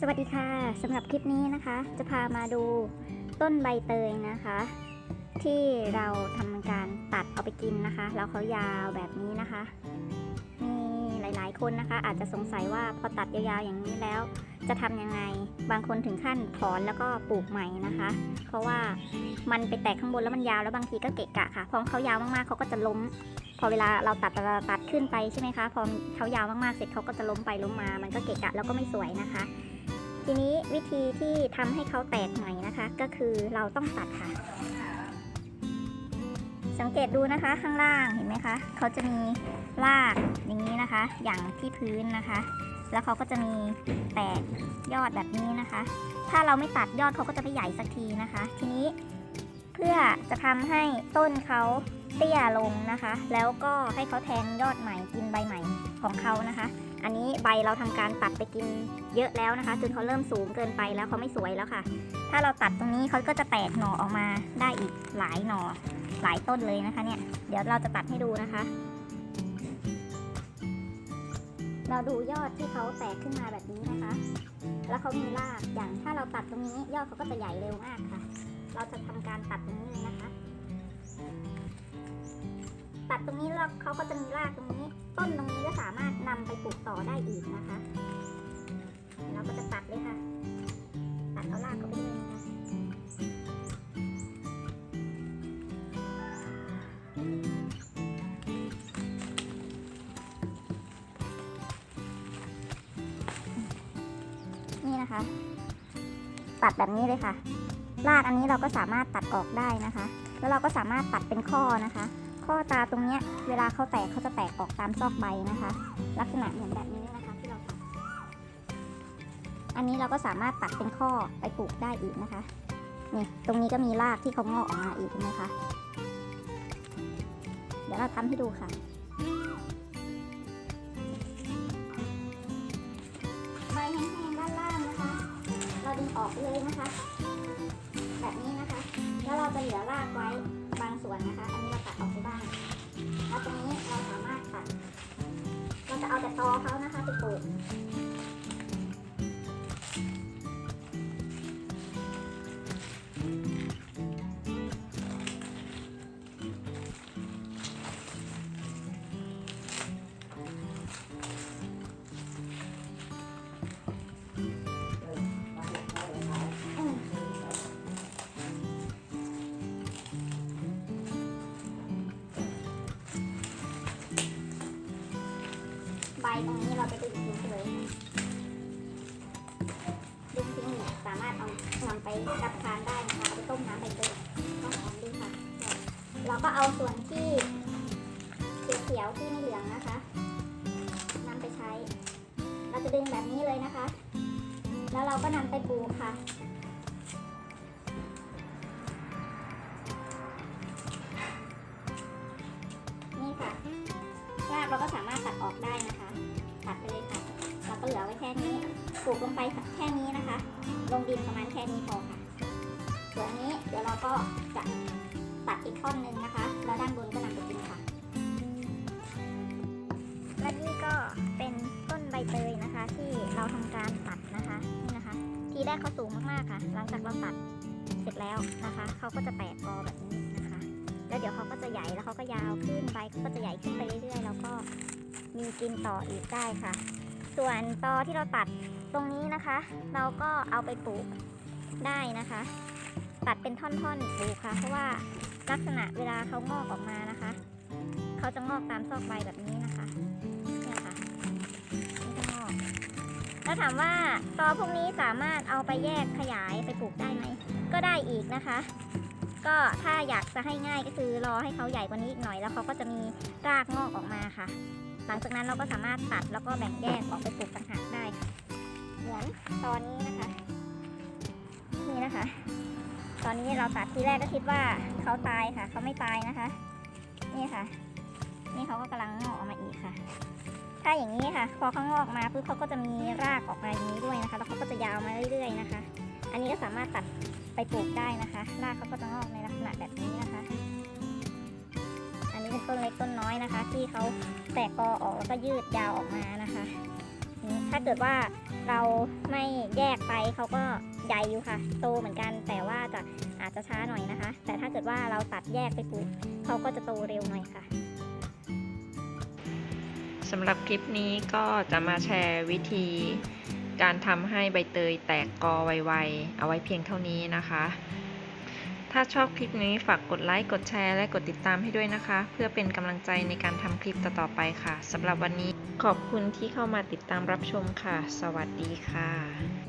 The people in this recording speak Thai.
สวัสดีค่ะสำหรับคลิปนี้นะคะ จะพามาดูต้นใบเตยนะคะ ที่เราทำการตัดเอาไปกินนะคะ แล้วเขายาวแบบนี้นะคะ มีหลายๆ คนนะคะ อาจจะสงสัยว่าพอตัดยาวๆอย่างนี้แล้ว จะทำยังไง บางคนถึงขั้นถอนแล้วก็ปลูกใหม่นะคะ เพราะว่ามันไปแตกข้างบนแล้วมันยาวแล้วบางทีก็เกะกะค่ะพอเขายาวมากๆเขาก็จะล้มพอเวลาเราตัดตัดขึ้นไปใช่ไหมคะ พอเขายาวมากๆ เสร็จเขาก็จะล้มไปล้มมา มันก็เกะกะแล้วก็ไม่สวยนะคะ ทีนี้วิธีที่ทำให้เขาแตกใหม่นะคะ ก็คือเราต้องตัดค่ะ สังเกตดูนะคะข้างล่างเห็นไหมคะเขาจะมีรากอย่างนี้นะคะ อย่างที่พื้นนะคะ แล้วเขาก็จะมีแตกยอดแบบนี้นะคะ ถ้าเราไม่ตัดยอดเขาก็จะไม่ใหญ่สักทีนะคะ ทีนี้เพื่อจะทำให้ต้นเขาเตี้ยลงนะคะ แล้วก็ให้เขาแทงยอดใหม่กินใบใหม่ของเขานะคะ อันนี้ใบเราทำการตัดไปกินเยอะแล้วนะคะ จนเขาเริ่มสูงเกินไปแล้วเขาไม่สวยแล้วค่ะ ถ้าเราตัดตรงนี้เขาก็จะแตกหน่อออกมาได้อีกหลายหน่อหลายต้นเลยนะคะเนี่ย เดี๋ยวเราจะตัดให้ดูนะคะ เราดูยอดที่เขาแตกขึ้นมาแบบนี้นะคะ แล้วเขามีราก อย่างถ้าเราตัดตรงนี้ยอดเขาก็จะใหญ่เร็วมากค่ะ เราจะทำการตัดตรงนี้เลยนะคะ ตัดตรงนี้แล้วเขาก็จะมีรากตรงนี้ ต้นตรงนี้ นำไปปลูกต่อได้อีกนะคะ เราก็จะตัดเลยค่ะ ตัดเอารากเขาไปเลยนะคะนี่นะคะ ตัดแบบนี้เลยค่ะ รากอันนี้เราก็สามารถตัดออกได้นะคะ แล้วเราก็สามารถตัดเป็นข้อนะคะ ข้อตาตรงเนี้ยเวลาเขาแตกเขาจะแตกออกตามซอกใบนะคะ ลักษณะเหมือนแบบนี้นะคะที่เราตัดอันนี้เราก็สามารถตัดเป็นข้อไปปลูกได้อีกนะคะนี่ตรงนี้ก็มีรากที่เขางอกออกมาอีกเห็นไหมคะเดี๋ยวเราทำให้ดูค่ะใบแห้งๆด้านล่างนะคะ เราดึงออกเลยนะคะ แบบนี้นะคะ แล้วเราจะเหลือรากไว้บางส่วนนะคะ เอาแต่ตอเขานะคะไปปลูก ใบตรงนี้เราจะดึงทิ้งไปเลยดึงทิ้งเนี่ยสามารถเอานำไปรับประทานได้นะคะไปต้มน้ำใบเตยก็หอมดีค่ะ เราก็เอาส่วนที่เขียวๆที่ไม่เหลืองนะคะนำไปใช้ เราจะดึงแบบนี้เลยนะคะ แล้วเราก็นำไปปลูกค่ะ ลูกลงไปแค่นี้นะคะ ลงดินประมาณแค่นี้พอค่ะส่วนอันนี้เดี๋ยวเราก็จะตัดอีกท่อนหนึ่งนะคะแล้วด้านบนก็นำไปกินค่ะและนี่ก็เป็นต้นใบเตยนะคะ ที่เราทำการตัดนะคะนี่นะคะ ทีแรกเขาสูงมากๆค่ะ หลังจากเราตัดเสร็จแล้วนะคะเขาก็จะแตกกอแบบนี้นะคะ แล้วเดี๋ยวเขาก็จะใหญ่แล้วเขาก็ยาวขึ้นใบก็จะใหญ่ขึ้นไปเรื่อยๆแล้วก็มีกินต่ออีกได้ค่ะ ส่วนตอที่เราตัดตรงนี้นะคะ เราก็เอาไปปลูกได้นะคะ ตัดเป็นท่อนๆปลูกค่ะ เพราะว่าลักษณะเวลาเขางอกออกมานะคะ เขาจะงอกตามซอกใบแบบนี้นะคะเนี่ยค่ะนี่จะงอกแล้วถามว่าตอพวกนี้สามารถเอาไปแยกขยายไปปลูกได้ไหมก็ได้อีกนะคะ ก็ถ้าอยากจะให้ง่ายก็คือรอให้เขาใหญ่กว่านี้อีกหน่อย แล้วเขาก็จะมีรากงอกออกมาค่ะ หลังจากนั้นเราก็สามารถตัดแล้วก็แบ่งแยกออกไปปลูกต่างหากได้ค่ะเหมือนตอนนี้นะคะ นี่นะคะ ตอนนี้เราตัดทีแรกก็คิดว่าเขาตายค่ะ เขาไม่ตายนะคะ นี่ค่ะ นี่เขาก็กำลังงอกออกมาอีกค่ะ ถ้าอย่างนี้ค่ะ พอเขางอกมาปุ๊บเขาก็จะมีรากออกมาอย่างนี้ด้วยนะคะ แล้วเขาก็จะยาวมาเรื่อยๆนะคะ อันนี้ก็สามารถตัดไปปลูกได้นะคะ รากเขาก็จะงอกในลักษณะแบบนี้นะคะ ล็กต้นน้อยนะคะ ที่เขาแตกกอออกแล้วก็ยืดยาวออกมานะคะถ้าเกิดว่าเราไม่แยกไปเขาก็ใหญ่อยู่ค่ะ โตเหมือนกันแต่ว่าจะอาจจะช้าหน่อยนะคะ แต่ถ้าเกิดว่าเราตัดแยกไปปลูกเขาก็จะโตเร็วหน่อยค่ะสำหรับคลิปนี้ก็จะมาแชร์วิธี การทำให้ใบเตยแตกกอไวๆเอาไว้เพียงเท่านี้นะคะ ถ้าชอบคลิปนี้ฝากกดไลค์ กดแชร์ และกดติดตามให้ด้วยนะคะ เพื่อเป็นกำลังใจในการทำคลิปต่อๆไปค่ะสำหรับวันนี้ขอบคุณที่เข้ามาติดตามรับชมค่ะ สวัสดีค่ะ